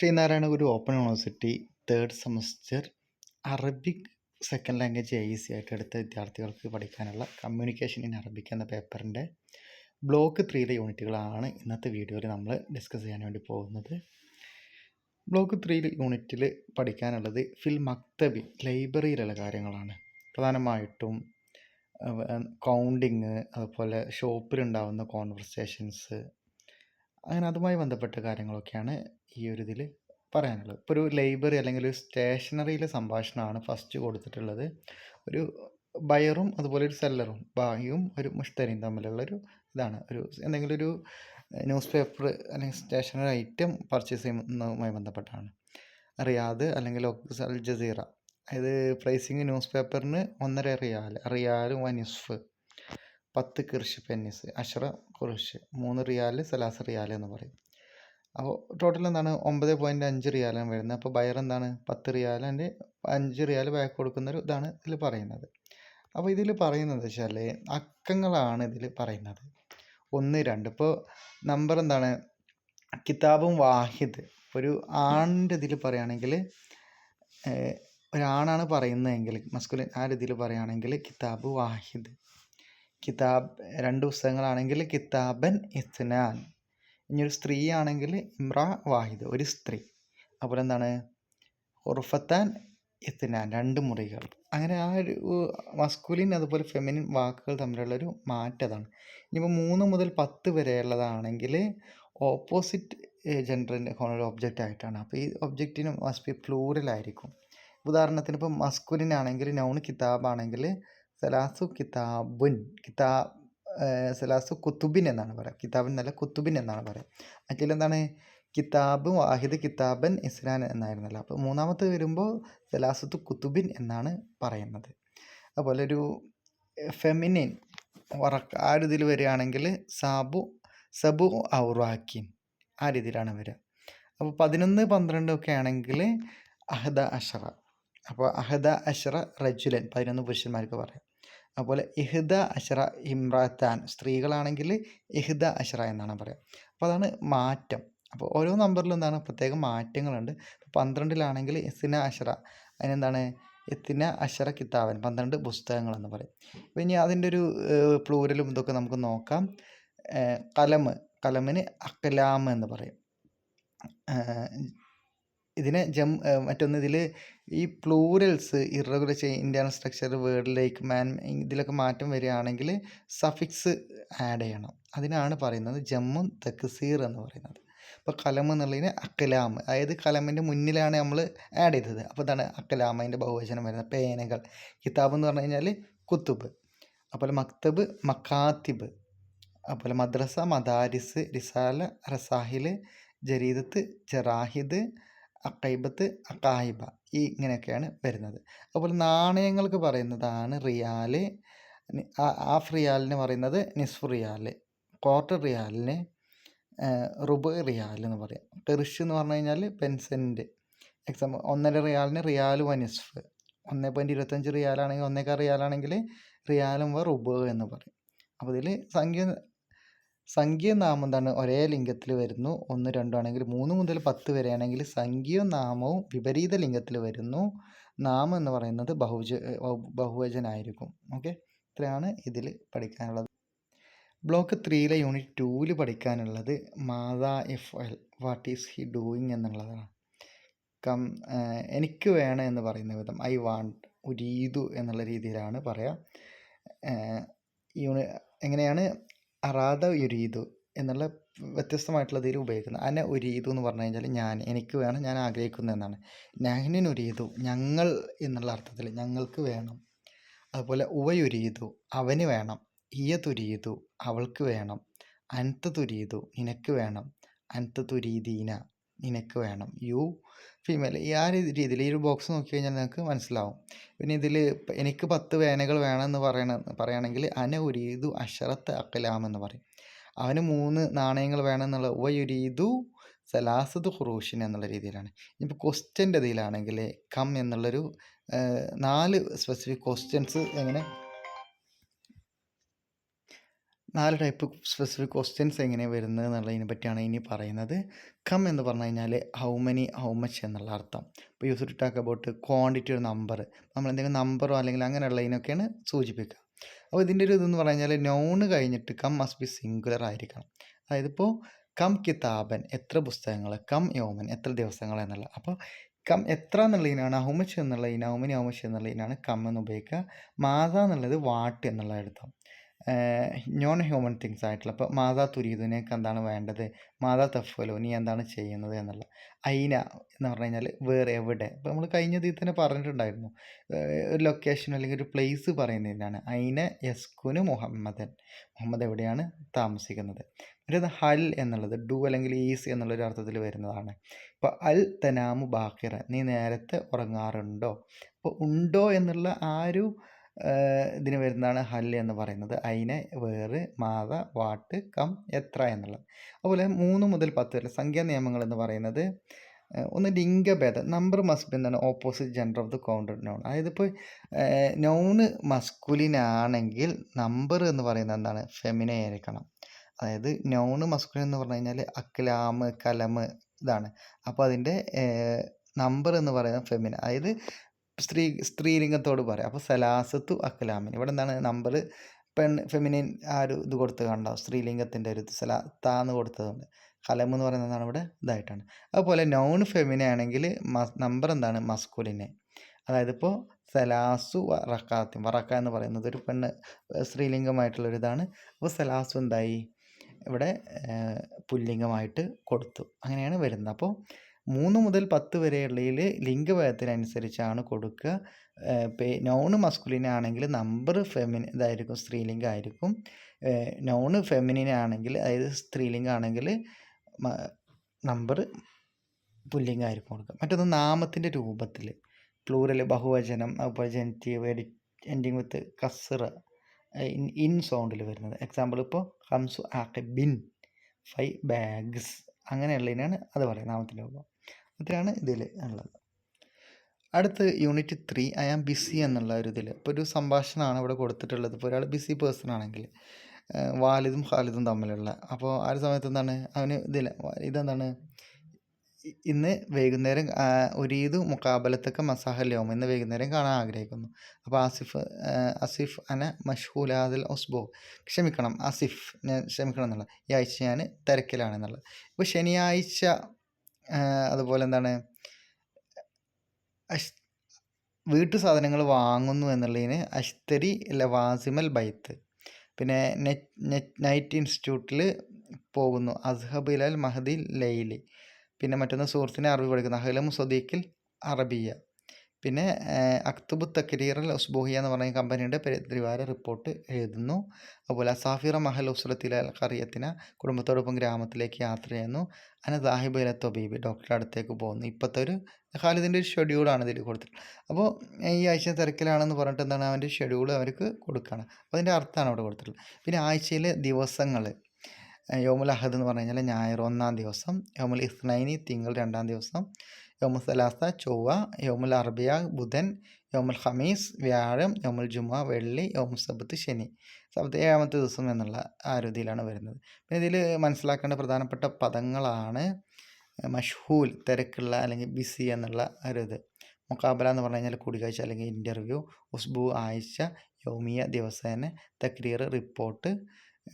Sreenarayana Guru open university third semester Arabic second language I C ആയിട്ട് എടുത്ത വിദ്യാർത്ഥികൾക്ക് പഠിക്കാനുള്ള കമ്മ്യൂണിക്കേഷൻ ഇൻ അറബിക് എന്ന പേപ്പറിന്റെ ബ്ലോക്ക് ത്രീയിലെ യൂണിറ്റുകളാണ് ഇന്നത്തെ വീഡിയോയിൽ നമ്മൾ ഡിസ്കസ് ചെയ്യാൻ വേണ്ടി പോകുന്നത്. ബ്ലോക്ക് ത്രീയിൽ യൂണിറ്റിൽ പഠിക്കാനുള്ളത് ഫിൽ മക്തബി ലൈബ്രറിയിലുള്ള കാര്യങ്ങളാണ്. പ്രധാനമായിട്ടും കൗണ്ടിങ് അതുപോലെ ഷോപ്പിലുണ്ടാവുന്ന കോൺവെർസേഷൻസ് അങ്ങനെ അതുമായി ബന്ധപ്പെട്ട കാര്യങ്ങളൊക്കെയാണ് ഈ ഒരു ഇതിൽ പറയാനുള്ളത്. ഇപ്പോൾ ഒരു ലൈബ്രറി അല്ലെങ്കിൽ ഒരു സ്റ്റേഷനറിയിലെ സംഭാഷണമാണ് ഫസ്റ്റ് കൊടുത്തിട്ടുള്ളത്. ഒരു ബയറും അതുപോലെ ഒരു സെല്ലറും ബായും ഒരു മുഷ്തരിയും തമ്മിലുള്ള ഒരു ഇതാണ്. ഒരു എന്തെങ്കിലും ഒരു ന്യൂസ് പേപ്പർ അല്ലെങ്കിൽ സ്റ്റേഷനറി ഐറ്റം പർച്ചേസ് ചെയ്യുന്നതുമായി ബന്ധപ്പെട്ടാണ്. റിയാദ് അല്ലെങ്കിൽ അൽ ജസീറ. അതായത് പ്രൈസിങ് ന്യൂസ് പേപ്പറിന് ഒന്നര റിയാൽ റിയാൽ വനിസ്ഫ് പത്ത് കിർഷ് പെന്നിസ് അഷറ കുറിഷ് മൂന്ന് റിയാൽ സലാസ് റിയാൽ എന്ന് പറയും. അപ്പോൾ ടോട്ടൽ എന്താണ്? ഒമ്പത് പോയിന്റ് അഞ്ച് റിയാലാണ് വരുന്നത്. അപ്പോൾ ബയർ എന്താണ്? പത്ത് റിയാലിന്റെ അഞ്ച് റിയാൽ ബാക്ക് കൊടുക്കുന്ന ഒരു ഇതാണ് ഇതിൽ പറയുന്നത്. അപ്പോൾ ഇതിൽ പറയുന്നത് വെച്ചാൽ അക്കങ്ങളാണ് ഇതിൽ പറയുന്നത്. ഒന്ന് രണ്ട്. ഇപ്പോൾ നമ്പർ എന്താണ്? കിതാബും വാഹിദ്. ഒരു ആണിന്റെ ഇതിൽ പറയുകയാണെങ്കിൽ ഒരാണാണ് പറയുന്നതെങ്കിൽ മസ്കുലിൻ ആ രീതിയിൽ പറയുകയാണെങ്കിൽ കിതാബ് വാഹിദ്. കിതാബ് രണ്ട് പുസ്തകങ്ങളാണെങ്കിൽ കിതാബൻ ഇസ്നാൻ ഇനി ഒരു സ്ത്രീ ആണെങ്കിൽ ഇമ്ര വാഹിദ് ഒരു സ്ത്രീ. അപ്പോൾ എന്താണ്? ഉറുഫത്താൻ എത്തിനാൻ രണ്ട് മുറികൾ. അങ്ങനെ ആ ഒരു മസ്കുലിൻ അതുപോലെ ഫെമിനിൻ വാക്കുകൾ തമ്മിലുള്ളൊരു മാറ്റം അതാണ് ഇനിയിപ്പോൾ മൂന്ന് മുതൽ പത്ത് വരെയുള്ളതാണെങ്കിൽ ഓപ്പോസിറ്റ് ജെൻഡറിന്റെ ഒരു ഒബ്ജക്റ്റ് ആയിട്ടാണ്. അപ്പോൾ ഈ ഒബ്ജക്റ്റിന് മസ്റ്റ് ബി പ്ലൂറൽ ആയിരിക്കും. ഉദാഹരണത്തിന് ഇപ്പോൾ മസ്കുലിൻ ആണെങ്കിൽ നൗൺ കിതാബ് ആണെങ്കിൽ സലാസു കിതാബുൻ കിതാബ് സലാസു കുത്തുബിൻ എന്നാണ് പറയുക. കിതാബിൻ എന്നല്ല കുത്തുബിൻ എന്നാണ് പറയുക. എന്താണ്? കിതാബ് വാഹിദ് കിതാബൻ ഇസ്ലാൻ എന്നായിരുന്നല്ലോ. അപ്പോൾ മൂന്നാമത്തെ വരുമ്പോൾ സലാസത്ത് കുത്തുബിൻ എന്നാണ് പറയുന്നത്. അതുപോലെ ഒരു ഫെമിനിൻ വറക്ക് ആ ഒരു ഇതിൽ വരികയാണെങ്കിൽ സാബു സബു ഔറാക്കിൻ ആ രീതിയിലാണ് വരിക. അപ്പോൾ പതിനൊന്ന് പന്ത്രണ്ട് ഒക്കെ ആണെങ്കിൽ അഹദ അഷറ. അപ്പോൾ അഹദ അഷറ റജുലൻ പതിനൊന്ന് പുരുഷന്മാർക്ക് പറയാം. അതുപോലെ ഇഹ്ദ അഷറ ഇമ്രാത്താൻ സ്ത്രീകളാണെങ്കിൽ ഇഹ്ദ അഷറ എന്നാണ് പറയുക. അപ്പോൾ അതാണ് മാറ്റം. അപ്പോൾ ഓരോ നമ്പറിലും എന്താണ് പ്രത്യേക മാറ്റങ്ങളുണ്ട്. പന്ത്രണ്ടിലാണെങ്കിൽ ഇസിന അഷറ അതിനെന്താണ് എത്തിന അഷറ കിതാബൻ പന്ത്രണ്ട് പുസ്തകങ്ങളെന്ന് പറയും. അപ്പോൾ ഇനി അതിന്റെ ഒരു പ്ലൂരലും ഇതൊക്കെ നമുക്ക് നോക്കാം. കലമ് കലമിന് അക്കലാം എന്ന് പറയും. ഇതിനെ ജം മറ്റൊന്ന് ഇതിൽ ഈ പ്ലൂരൽസ് ഇറഗുലർ ഇന്റേർണൽ സ്ട്രക്ചർ വേർഡിലേക്ക് മാൻ ഇതിലൊക്കെ മാറ്റം വരികയാണെങ്കിൽ സഫിക്സ് ആഡ് ചെയ്യണം. അതിനാണ് പറയുന്നത് ജമ്മും തക്സീർ എന്ന് പറയുന്നത്. അപ്പോൾ കലം എന്നുള്ളതിന് അക്കലാം. അതായത് കലമിന്റെ മുന്നിലാണ് നമ്മൾ ആഡ് ചെയ്തത്. അപ്പോൾ ഇതാണ് അക്കലാം അതിന്റെ ബഹുവചനം വരുന്നത്. പേനകൾ. കിതാബ് എന്ന് പറഞ്ഞു കഴിഞ്ഞാൽ കുത്തുബ്. അതുപോലെ മക്തബ് മക്കാത്തിബ്. അതുപോലെ മദ്രസ മദാരിസ് റിസാല റസാഹിൽ ജരീദത്ത് ജറാഹിദ് അക്കൈബത്ത് അക്കായിബ ഈ ഇങ്ങനെയൊക്കെയാണ് വരുന്നത്. അതുപോലെ നാണയങ്ങൾക്ക് പറയുന്നതാണ് റിയാൽ. ഹാഫ് റിയാലിന് പറയുന്നത് നിസ്ഫ് റിയാൽ ക്വാർട്ടർ റിയാലിന് റുബ് റിയാൽ എന്ന് പറയാം. ടെറിഷ് എന്ന് പറഞ്ഞു കഴിഞ്ഞാൽ പെൻസെന്റ് എക്സാമ്പിൾ ഒന്നര റിയാലിന് റിയാൽ വ നിസ്ഫ്. ഒന്നേ പോയിന്റ് ഇരുപത്തഞ്ച് റിയാലാണെങ്കിൽ ഒന്നേക്കാൾ റിയാലാണെങ്കിൽ റിയാലും വ റുബ് എന്ന് പറയും. അപ്പോൾ ഇതിൽ സംഖ്യ സംഖ്യയും നാമം എന്താണ്? ഒരേ ലിംഗത്തിൽ വരുന്നു. ഒന്ന് രണ്ടാണെങ്കിൽ മൂന്ന് മുതൽ പത്ത് വരെയാണെങ്കിൽ സംഖ്യയും നാമവും വിപരീത ലിംഗത്തിൽ വരുന്നു. നാമം എന്ന് പറയുന്നത് ബഹുജ ബഹുവചനായിരിക്കും. ഓക്കെ? ഇത്രയാണ് ഇതിൽ പഠിക്കാനുള്ളത്. ബ്ലോക്ക് ത്രീയിലെ യൂണിറ്റ് ടൂവിൽ പഠിക്കാനുള്ളത് മാതാ F L what is he doing എന്നുള്ളതാണ്. കം എനിക്ക് വേണം എന്ന് പറയുന്ന വിധം ഐ വാണ്ട് ഉരീതു എന്നുള്ള രീതിയിലാണ് പറയുക യൂണി എങ്ങനെയാണ്? അറാദ യുരീതു എന്നുള്ള വ്യത്യസ്തമായിട്ടുള്ള ഇതിൽ ഉപയോഗിക്കുന്നത് അന ഉരീതു എന്ന് പറഞ്ഞു കഴിഞ്ഞാൽ ഞാൻ എനിക്ക് വേണം ഞാൻ ആഗ്രഹിക്കുന്നു എന്നാണ്. നഹ്നിൻ ഉരീതു ഞങ്ങൾ എന്നുള്ള അർത്ഥത്തിൽ ഞങ്ങൾക്ക് വേണം. അതുപോലെ ഉവയുരീതു അവന് വേണം. ഇയ തുരീതു അവൾക്ക് വേണം. അൻത തുരീതു നിനക്ക് വേണം. അൻത തുരീദീന നിനക്ക് വേണം. യു ഫീമെയിൽ ഈ ആ രീതിയിൽ ഈ ഒരു ബോക്സ് നോക്കി കഴിഞ്ഞാൽ നിങ്ങൾക്ക് മനസ്സിലാവും. പിന്നെ ഇതിൽ എനിക്ക് പത്ത് വേനകൾ വേണമെന്ന് പറയണ പറയുകയാണെങ്കിൽ അന ഉരീതു അഷറത്ത് അക്കലാം എന്ന് പറയും. അവന് മൂന്ന് നാണയങ്ങൾ വേണമെന്നുള്ള ഉവ സലാസത് ഖുറൂഷിൻ എന്നുള്ള രീതിയിലാണ്. ഇനിയിപ്പോൾ ക്വസ്റ്റ്യന്റെ ഇതിലാണെങ്കിൽ കം എന്നുള്ളൊരു നാല് സ്പെസിഫിക് ക്വസ്റ്റ്യൻസ് എങ്ങനെ നാല് ടൈപ്പ് സ്പെസിഫിക് ക്വസ്റ്റ്യൻസ് എങ്ങനെ വരുന്നത് എന്നുള്ളതിനെ പറ്റിയാണ് ഇനി പറയുന്നത്. കം എന്ന് പറഞ്ഞു കഴിഞ്ഞാൽ ഹൗ മെനി ഹൗ മച്ച് എന്നുള്ള അർത്ഥം. ഇപ്പോൾ use to talk about quantity ഒരു നമ്പർ നമ്മൾ എന്തെങ്കിലും നമ്പറോ അല്ലെങ്കിൽ അങ്ങനെയുള്ളതിനൊക്കെയാണ് സൂചിപ്പിക്കുക. അപ്പോൾ ഇതിന്റെ ഒരു ഇതെന്ന് പറഞ്ഞു കഴിഞ്ഞാൽ നൗണ് കഴിഞ്ഞിട്ട് കം മസ്റ്റ് ബി സിംഗുലർ ആയിരിക്കണം. അതായത് ഇപ്പോൾ കം കിതാബൻ എത്ര പുസ്തകങ്ങൾ കം യോമൻ എത്ര ദിവസങ്ങൾ എന്നുള്ള. അപ്പോൾ കം എത്ര എന്നുള്ളതിനാണ് ഹൗമച്ച് എന്നുള്ളതിന് ഹൗമനി ഹൗമച്ച് എന്നുള്ളതിനാണ് കം എന്ന് ഉപയോഗിക്കുക. മാത എന്നുള്ളത് വാട്ട് എന്നുള്ള അർത്ഥം. നോൺ ഹ്യൂമൻ തിങ്സ് ആയിട്ടുള്ള ഇപ്പോൾ മാതാ തുരീദ് എന്താണ് വേണ്ടത്? മാതാ തഫലോ നീ എന്താണ് ചെയ്യുന്നത് എന്നുള്ള. അയിന എന്ന് പറഞ്ഞു കഴിഞ്ഞാൽ വേറെ എവിടെ? ഇപ്പോൾ നമ്മൾ കഴിഞ്ഞ ഇതിൽ തന്നെ പറഞ്ഞിട്ടുണ്ടായിരുന്നു. ഒരു ലൊക്കേഷൻ അല്ലെങ്കിൽ ഒരു പ്ലേസ് പറയുന്നതിനാണ്. അയിന യസ്കുന് മുഹമ്മദൻ. മുഹമ്മദ് എവിടെയാണ് താമസിക്കുന്നത്? മറ്റേത് ഹൽ എന്നുള്ളത് ഡു അല്ലെങ്കിൽ ഈസ് എന്നുള്ളൊരു അർത്ഥത്തിൽ വരുന്നതാണ്. ഇപ്പോൾ അൽ തനാമു ബാക്കിറ നീ നേരത്തെ ഉറങ്ങാറുണ്ടോ? അപ്പോൾ ഉണ്ടോ എന്നുള്ള ആ ഒരു ഇതിന് വരുന്നതാണ് ഹൽ എന്ന് പറയുന്നത്. അയിനെ വേറ് മാത വാട്ട് കം എത്ര എന്നുള്ളത്. അതുപോലെ മൂന്ന് മുതൽ പത്ത് വരെ സംഖ്യാ നിയമങ്ങൾ എന്ന് പറയുന്നത് ഒന്ന് ലിംഗഭേദം. നമ്പർ മസ്റ്റ് എന്നാണ് opposite gender of the counter noun. അതായത് ഇപ്പോൾ നൗണ് മസ്കുലിൻ ആണെങ്കിൽ നമ്പർ എന്ന് പറയുന്നത് എന്താണ്? ഫെമിന ആയിരിക്കണം. അതായത് നൗണ് മസ്കുലിൻ എന്ന് പറഞ്ഞു കഴിഞ്ഞാൽ അക്ലാമ് കലമ് ഇതാണ്. അപ്പോൾ അതിന്റെ നമ്പർ എന്ന് പറയുന്നത് ഫെമിന. അതായത് സ്ത്രീ സ്ത്രീലിംഗത്തോട് പറയാം. അപ്പോൾ സലാസത്തു അക്ലാമിൻ ഇവിടെ എന്താണ് നമ്പർ പെൺ ഫെമിനിൻ ആ ഒരു ഇത് കൊടുത്ത് കണ്ടോ? സ്ത്രീലിംഗത്തിന്റെ ഒരു സലാ താന്ന് കൊടുത്തതുകൊണ്ട്. കലം എന്ന് പറയുന്നത് എന്താണ് ഇവിടെ? ഇതായിട്ടാണ്. അതുപോലെ നൗൺ ഫെമിനെ ആണെങ്കിൽ നമ്പർ എന്താണ്? മസ്കുലിനെ അതായത് ഇപ്പോൾ സലാസു വറക്കാത്തി വറക്ക എന്ന് പറയുന്നത് ഒരു പെണ്ണ് സ്ത്രീലിംഗമായിട്ടുള്ളൊരിതാണ് അപ്പോൾ സലാസു എന്തായി? ഇവിടെ പുല്ലിംഗമായിട്ട് കൊടുത്തു. അങ്ങനെയാണ് വരുന്നത്. അപ്പോൾ മൂന്ന് മുതൽ പത്ത് വരെയുള്ളതിൽ ലിംഗഭേദത്തിനനുസരിച്ചാണ് കൊടുക്കുക. നോണ് മസ്കുലിൻ ആണെങ്കിൽ നമ്പർ ഫെമിൻ ഇതായിരിക്കും സ്ത്രീലിംഗം ആയിരിക്കും. നോണ് ഫെമിനിൻ ആണെങ്കിൽ അതായത് സ്ത്രീലിംഗമാണെങ്കിൽ നമ്പർ പുല്ലിംഗമായിരിക്കും കൊടുക്കുക. മറ്റൊന്ന് നാമത്തിന്റെ രൂപത്തിൽ. പ്ലൂറൽ ബഹുവചനം അതുപോലെ ജനറ്റീവ് എഡി എൻഡിങ് വിത്ത് കസറ ഇൻ ഇൻ സൗണ്ടിൽ വരുന്നത്. എക്സാമ്പിൾ ഇപ്പോൾ ഹംസു ആക്കെ ബിൻ ഫൈവ് ബാഗ്സ് അങ്ങനെയുള്ളതിനാണ് അത് പറയുന്നത് നാമത്തിന്റെ രൂപം. ഇത്രയാണ് ഇതിൽ ഉള്ളത്. അടുത്ത് unit three I am busy എന്നുള്ള ഒരു ഇതിൽ ഇപ്പോൾ ഒരു സംഭാഷണമാണ് ഇവിടെ കൊടുത്തിട്ടുള്ളത്. ഇപ്പോൾ ഒരാൾ ബിസി പേഴ്സൺ ആണെങ്കിൽ വാലിദും ഖാലിദും തമ്മിലുള്ള. അപ്പോൾ ആ ഒരു സമയത്ത് എന്താണ്? അവന് ഇതില്ല ഇതെന്താണ്? ഇന്ന് വൈകുന്നേരം ഒരീദ് മുക്കാബലത്തൊക്കെ മസാഹല്യവും ഇന്ന് വൈകുന്നേരം കാണാൻ ആഗ്രഹിക്കുന്നു. അപ്പോൾ ആസിഫ് അസിഫ് അന മഷ്ഹൂലാദിൽ ഒസ്ബോ ക്ഷമിക്കണം ആസിഫ് ഞാൻ ക്ഷമിക്കണം എന്നുള്ള. ഈ ആഴ്ച ഞാൻ തിരക്കിലാണെന്നുള്ളത് ഇപ്പോൾ ശനിയാഴ്ച അതുപോലെ എന്താണ് അഷ് വീട്ടു സാധനങ്ങൾ വാങ്ങുന്നു എന്നുള്ളതിന് അഷ്തരി ലവാസിമൽ ബൈത്ത്. പിന്നെ നെറ്റ് നെറ്റ് ഇൻസ്റ്റിറ്റ്യൂട്ടിൽ പോകുന്നു. അസ്ഹബിലൽ മഹദി ലൈലി പിന്നെ മറ്റൊന്ന് സുഹൃത്തിനെ അറബി പഠിക്കുന്നു. അഹ്ലം സ്വദീഖിൽ അറബിയ. പിന്നെ അക്തുബു തക്രീറൽ ഉസ്ബോഹിയ എന്ന് പറഞ്ഞ കമ്പനിയുടെ പരിവാര റിപ്പോർട്ട് എഴുതുന്നു. അതുപോലെ അസാഫിറ മഹൽ ഉസ്ലത്തിലെ കറിയത്തിന കുടുംബത്തോടൊപ്പം ഗ്രാമത്തിലേക്ക് യാത്ര ചെയ്യുന്നു. അന ദാഹിബ് ഇല തൊബീബ് ഡോക്ടറുടെ അടുത്തേക്ക് പോകുന്നു. ഇപ്പോഴത്തെ ഒരു ഖാലിദിന്റെ ഒരു ഷെഡ്യൂളാണ് ഇതിൽ കൊടുത്തിട്ടുള്ളത് അപ്പോൾ ഈ ആഴ്ച തിരക്കിലാണെന്ന് പറഞ്ഞിട്ട് എന്താണ് അവന്റെ ഷെഡ്യൂൾ അവർക്ക് കൊടുക്കുകയാണ് അപ്പോൾ അതിന്റെ അർത്ഥമാണ് അവിടെ കൊടുത്തിട്ടുള്ളത്. പിന്നെ ആഴ്ചയിലെ ദിവസങ്ങൾ യോമുൽ അഹദ് എന്ന് പറഞ്ഞു കഴിഞ്ഞാൽ ഞായർ ഒന്നാം ദിവസം യോമുൽ ഇസ്നൈനി തിങ്കൾ രണ്ടാം ദിവസം യോമുൽ സലാസ ചൊവ്വ യോമുൽ അറബിയ ബുധൻ യോമുൽ ഹമീസ് വ്യാഴം യോമുൽ ജുമ വെള്ളി യോമുൽ സബത്ത് ശനി. സബത്ത് ഏഴാമത്തെ ദിവസം എന്നുള്ള ആ രീതിയിലാണ് വരുന്നത്. പിന്നെ ഇതിൽ മനസ്സിലാക്കേണ്ട പ്രധാനപ്പെട്ട പദങ്ങളാണ് മഷ്ഹൂൽ തിരക്കുള്ള അല്ലെങ്കിൽ ബിസി എന്നുള്ള ഒരു ഇത്. മുക്കാബല എന്ന് പറഞ്ഞു കഴിഞ്ഞാൽ കൂടിക്കാഴ്ച അല്ലെങ്കിൽ ഇന്റർവ്യൂ ഉസ്ബു ആഴ്ച യോമിയ ദിവസേന തക്രീർ റിപ്പോർട്ട്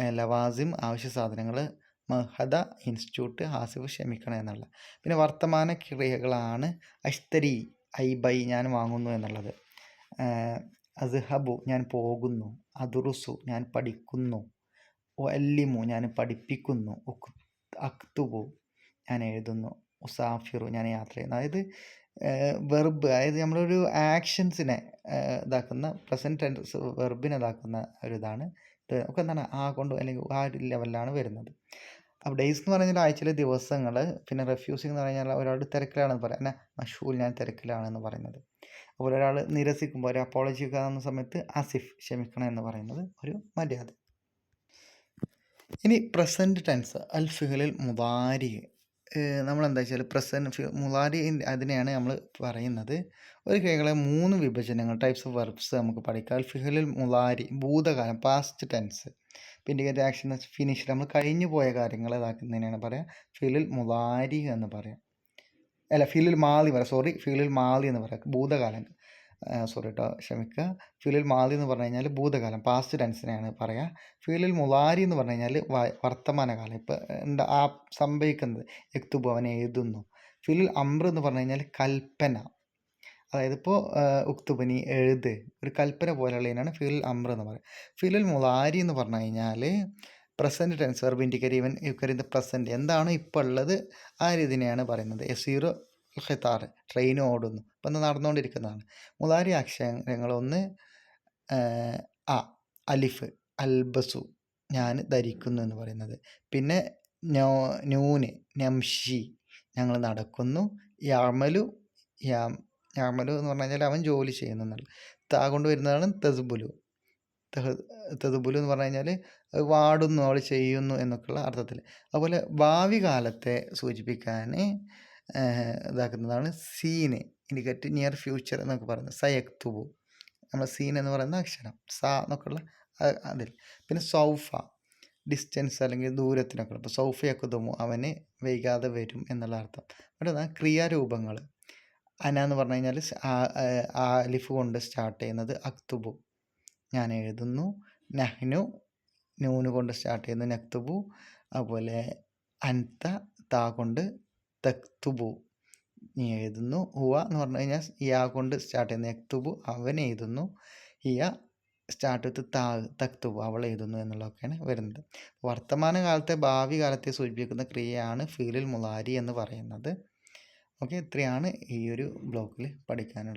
ലവാസിം ആവശ്യ സാധനങ്ങൾ മഹദ ഇൻസ്റ്റിറ്റ്യൂട്ട് ഹാസിഫ് ക്ഷമിക്കണം എന്നുള്ള പിന്നെ വർത്തമാന ക്രിയകളാണ് അഷ്തരി ഐ ബൈ ഞാൻ വാങ്ങുന്നു എന്നുള്ളത്. അസ്ഹബു ഞാൻ പോകുന്നു അതുറുസു ഞാൻ പഠിക്കുന്നു ഒല്ലിമു ഞാൻ പഠിപ്പിക്കുന്നു അക്തുബു ഞാൻ എഴുതുന്നു ഉസാഫിറു ഞാൻ യാത്ര ചെയ്യുന്നു. അതായത് വെർബ് അതായത് നമ്മളൊരു ആക്ഷൻസിനെ ഇതാക്കുന്ന പ്രസന്റ് ടെൻസ് വെർബിനെ ഇതാക്കുന്ന ഒരു ഇതാണ് ഇത് ഒക്കെ എന്താണ് ആ കൊണ്ട് അല്ലെങ്കിൽ ആ ഒരു ലെവലിലാണ് വരുന്നത്. അപ്പോൾ ഡേയ്സ് എന്ന് പറഞ്ഞാൽ ആഴ്ചയിലെ ദിവസങ്ങൾ പിന്നെ റെഫ്യൂസിങ് എന്ന് പറഞ്ഞാൽ ഒരാൾ തിരക്കിലാണെന്ന് പറയാം. എന്നാ മഷൂൽ ഞാൻ തിരക്കിലാണെന്ന് പറയുന്നത്. അപ്പോൾ ഒരാൾ നിരസിക്കുമ്പോൾ ഒരു അപ്പോളജി കാണുന്ന സമയത്ത് അസിഫ് ക്ഷമിക്കണം എന്ന് പറയുന്നത് ഒരു മര്യാദ. ഇനി പ്രസന്റ് ടെൻസ് അൽ ഫിഹലിൽ മുതാരി നമ്മളെന്താ വെച്ചാൽ പ്രസന്റ് മുളാരി അതിനെയാണ് നമ്മൾ പറയുന്നത്. ഒരു ക്രിയകളെ മൂന്ന് വിഭജനങ്ങൾ ടൈപ്സ് ഓഫ് വെർബ്സ് നമുക്ക് പഠിക്കാം. ഫിഹലിൽ മുളാരി ഭൂതകാലം പാസ്റ്റ് ടെൻസ് പിന്നെ ഇൻഡിക്കേറ്റർ ആക്ഷൻ ഫിനിഷ് നമ്മൾ കഴിഞ്ഞു പോയ കാര്യങ്ങൾ ഇതാക്കുന്നതിനാണ് പറയുക ഫിലിൽ മുലാരി എന്ന് പറയാം. അല്ല ഫിലിൽ മാളി പറയാം. സോറി ഫിലിൽ മാളി എന്ന് പറയാം. ഭൂതകാലം. സോറി കേട്ടോ ക്ഷമിക്കുക ഫീലിൽ മാതി എന്ന് പറഞ്ഞു കഴിഞ്ഞാൽ ഭൂതകാലം പാസ്റ്റ് ടെൻസിനെയാണ് പറയുക ഫീലിൽ മുലാരി എന്ന് പറഞ്ഞു കഴിഞ്ഞാൽ വർത്തമാനകാലം. ഇപ്പോൾ എന്താ ആ സംഭവിക്കുന്നത് എക്തുബു അവൻ എഴുതുന്നു. ഫീലിൽ അമ്ര എന്ന് പറഞ്ഞു കഴിഞ്ഞാൽ കൽപ്പന. അതായത് ഇപ്പോൾ ഉക്തുബനി എഴുത് ഒരു കൽപ്പന പോലെയുള്ളതിനാണ് ഫീലിൽ അമ്ര എന്ന് പറയുക. ഫീലിൽ മുലാരി എന്ന് പറഞ്ഞു കഴിഞ്ഞാൽ present tense verb indicate even the present എന്താണ് ഇപ്പോൾ ഉള്ളത്? ആ രീതിനെയാണ് പറയുന്നത്. എസീറോ ഖിത്താർ ട്രെയിൻ ഓടുന്നു. ഇപ്പം ഇന്ന് നടന്നുകൊണ്ടിരിക്കുന്നതാണ്. മുതാരി അക്ഷരങ്ങൾ ഒന്ന് അ അലിഫ് അൽബസു ഞാൻ ധരിക്കുന്നു എന്ന് പറയുന്നത്. പിന്നെ നോ നൂന് നംഷി ഞങ്ങൾ നടക്കുന്നു. യാമലു യാം യാമലു എന്ന് പറഞ്ഞു കഴിഞ്ഞാൽ അവൻ ജോലി ചെയ്യുന്നു എന്നുള്ളത്. താ കൊണ്ട് വരുന്നതാണ് തെസുബുലു. തെതുബുലു എന്ന് പറഞ്ഞു കഴിഞ്ഞാൽ വാടുന്നു അവൾ ചെയ്യുന്നു എന്നൊക്കെയുള്ള അർത്ഥത്തിൽ. അതുപോലെ ഭാവി കാലത്തെ സൂചിപ്പിക്കാൻ ഇതാക്കുന്നതാണ് സീന് ഇൻഡിക്കേറ്റ് നിയർ ഫ്യൂച്ചർ എന്നൊക്കെ പറയുന്നത് സയക്തുബു. നമ്മൾ സീൻ എന്ന് പറയുന്ന അക്ഷരം സ എന്നൊക്കെയുള്ള അതിൽ. പിന്നെ സൗഫ ഡിസ്റ്റൻസ് അല്ലെങ്കിൽ ദൂരത്തിനൊക്കെ. ഇപ്പോൾ സൗഫയക്കുതുമു അവന് വൈകാതെ വരും എന്നുള്ള അർത്ഥം. അവിടെ ക്രിയാരൂപങ്ങൾ അന എന്ന് പറഞ്ഞു കഴിഞ്ഞാൽ ആ ലിഫ് കൊണ്ട് സ്റ്റാർട്ട് ചെയ്യുന്നത് അക്തുബു. ഞാൻ എഴുതുന്നു നഹ്നു നൂന് കൊണ്ട് സ്റ്റാർട്ട് ചെയ്യുന്നു നക്തുബു. അതുപോലെ അൻത താ കൊണ്ട് തക്തുബു നീ എഴുതുന്നു. ഹുവ എന്ന് പറഞ്ഞു കഴിഞ്ഞാൽ ഇയാ കൊണ്ട് സ്റ്റാർട്ട് ചെയ്യുന്നു യക്തുബു അവൻ എഴുതുന്നു. ഇയ സ്റ്റാർട്ട് വിത്ത് താ തക്തുബു അവൾ എഴുതുന്നു എന്നുള്ളതൊക്കെയാണ് വരുന്നത്. വർത്തമാനകാലത്തെ ഭാവി കാലത്തെ സൂചിപ്പിക്കുന്ന ക്രിയയാണ് ഫീലിൽ മുലാരി എന്ന് പറയുന്നത്. ഓക്കെ ഇത്രയാണ് ഈ ഒരു ബ്ലോക്കിൽ പഠിക്കാനുള്ളത്.